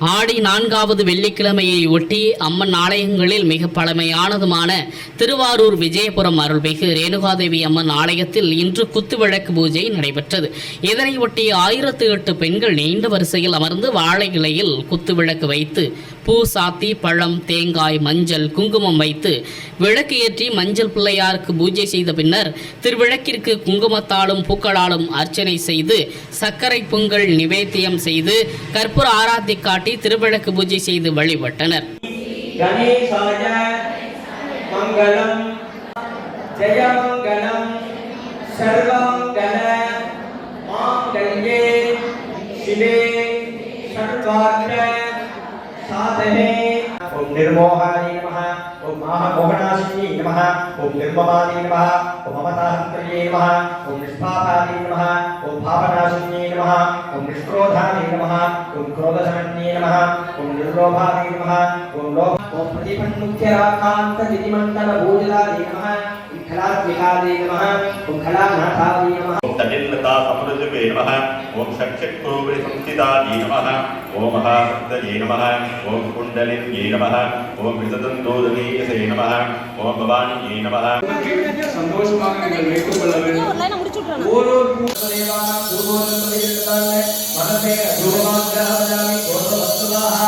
ஆடி நான்காவது வெள்ளிக்கிழமையை ஒட்டி அம்மன் ஆலயங்களில் மிக பழமையானதுமான திருவாரூர் விஜயபுரம் அருள்மிகு ரேணுகாதேவி அம்மன் ஆலயத்தில் இன்று குத்துவிளக்கு பூஜை நடைபெற்றது. இதனை ஒட்டி ஆயிரத்து எட்டு பெண்கள் நீண்ட வரிசையில் அமர்ந்து வாழை இலையில் குத்துவிளக்கு வைத்து பூ சாத்தி பழம் தேங்காய் மஞ்சள் குங்குமம் வைத்து விளக்கு ஏற்றி மஞ்சள் பிள்ளையாருக்கு பூஜை செய்த பின்னர் திருவிளக்கிற்கு குங்குமத்தாலும் பூக்களாலும் அர்ச்சனை செய்து சர்க்கரை பொங்கல் நிவேத்தியம் செய்து கற்பூர ஆராத்தி காட்டி திருவிளக்கு பூஜை செய்து வழிபட்டனர். மங்களம் மாங்கல்யே சிவே சர்வார்த்த निर्मोहाय नमः ॐ महामोहनाशिन्यै नमः ॐ निर्ममाय नमः ॐ ममताहन्त्र्ये नमः ॐ निष्पापाय नमः ॐ भावनाशिन्यै नमः ॐ निष्क्रोधाय नमः ॐ क्रोधशमन्ये नमः ॐ निर्लोभाय नमः ॐ लोभ ॐ प्रतिपन्मुख्यराकान्तदितिमण्डलभूजलाय नमः विठलात्मिकाय नमः ॐ खलानाथाय नमः ओम तटिल्लता समृद्धवे नमः ओम षट्चक्रोबलि संस्थितायै नमः ओम महासप्तये नमः ओम कुण्डलिन्ये नमः ओम विसदन्तोदनीयसे नमः ओम भवान्ये नमः சந்தோஷமாக நீங்கள் வைத்துக் கொள்ள வேண்டும் லைனை முடிச்சு விட்றேன் ஓரோர் பூததேவானாம் பூர்வோதம்பதியிருந்தாங்க மனசே ரூபமாக்கிராமஜாமி கோதவஸ்துவாக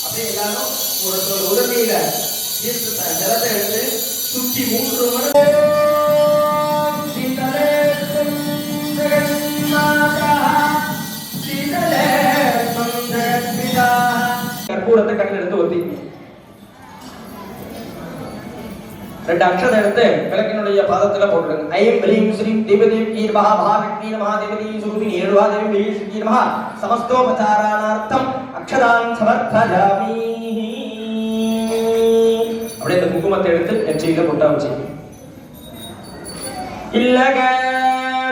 அப்படியே எல்லாரும் ஒரு ஒரு உதவியில தீர்த்த ஜலத்தை எடுத்து சுற்றி மூன்று மணி கண்ணில் ரெண்டு அக்ஷரம் எடுத்து விளக்கினுடைய பாதத்துல போட்டுருங்க ஐம் ஹ்ரீம் ஸ்ரீம் தேவதேவ் நமஹ மகாலட்சுமி நமஹ தேவதி சுருதி ஏழுவா தேவி ஸ்ரீ நமஹ. சமஸ்தோபச்சாராணார்த்தம் அக்ஷதான் சமர்ப்பயாமி அப்படியே இந்த குங்குமத்தை எடுத்து நெற்றியில பொட்டா வச்சு இல்லக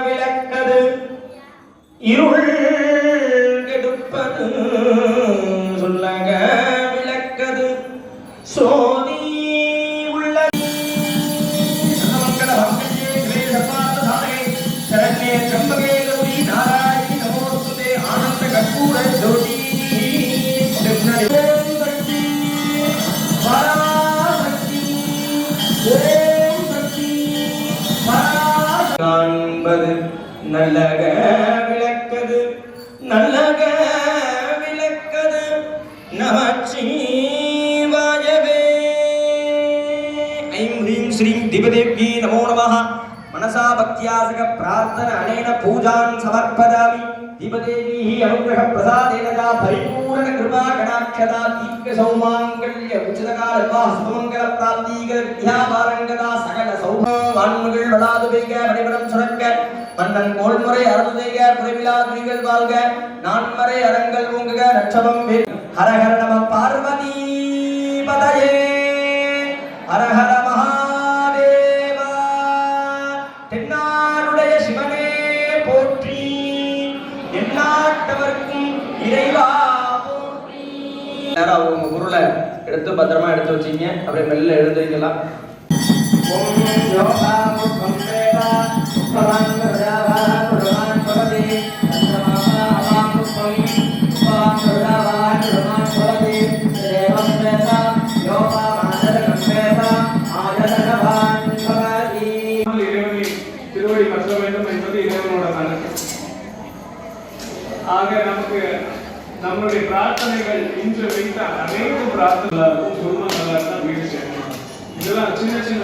விளக்கது இருள் கெடுப்பது. நல்லக விளக்கது நல்லக விளக்கது நமச்சிவாயவே ஐம் ஹ்ரீம் ஸ்ரீம் திபதேவி நமோ நமः மனசா பக்தியாசக பிரார்த்தன அனேன பூஜான் சமர்ப்பதாமி. திபதேவி அனுகிரக பிரசாதேன தா பரிபூரண கிருபா கடாட்சதா தீர்க்க சௌமாங்கல்ய உச்சிதகால வா சுமங்கல பிராப்திகர வித்யா பாரங்கதா சகல சௌமா வான்மகள் வளாது பெய்க மணிபடம் சுரக்க. மன்னன் கோல்முறை அறுது செய்க குறைவிலா வாழ்க. நான்மறை அரங்கள் ஓங்குக ரட்சபம் ஹரஹர நம பார்வதி பதயே. ஹரஹர மகாதேவா. தென்னாருடைய சிவனே போற்றி. எந்நாட்டவர்க்கும் இறைவா போற்றி. நேரம் உங்க பொருளை எடுத்து பத்திரமா எடுத்து வச்சீங்க. அப்படியே மெல்ல எழுதுறீங்களா ஓம் யோகா முகம் வேதா நமக்கு நம்மளுடைய பிரார்த்தனைகள் இன்று வைத்த அனைத்து பிரார்த்தனை குடும்பங்களாக தான் வீடு சேரணும். இதெல்லாம் சின்ன சின்ன